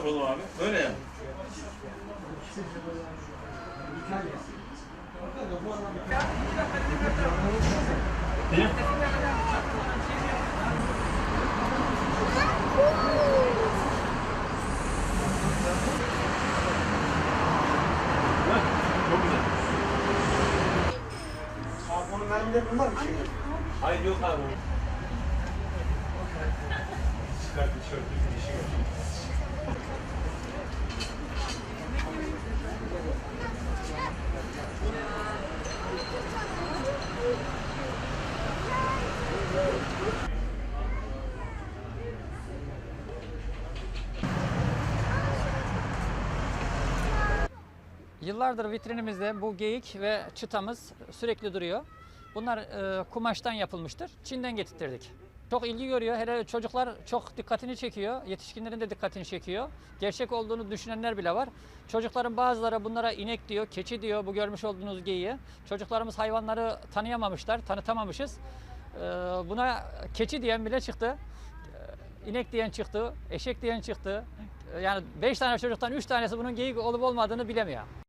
yapalım abi? Öyle ya. Niye? Heh, Çok güzel. Abi onun mermileri bunlar mı şey? Hayır yok abi. Çıkar tişörtü, Yıllardır vitrinimizde bu geyik ve çıtamız sürekli duruyor. Bunlar e, kumaştan yapılmıştır. Çin'den getirttirdik. Çok ilgi görüyor. Hele çocuklar çok dikkatini çekiyor. Yetişkinlerin de dikkatini çekiyor. Gerçek olduğunu düşünenler bile var. Çocukların bazıları bunlara inek diyor, keçi diyor bu görmüş olduğunuz geyiği. Çocuklarımız hayvanları tanıyamamışlar, tanıtamamışız. E, buna keçi diyen bile çıktı. E, inek diyen çıktı, eşek diyen çıktı. E, Yani 5 tane çocuktan 3 tanesi bunun geyik olup olmadığını bilemiyor.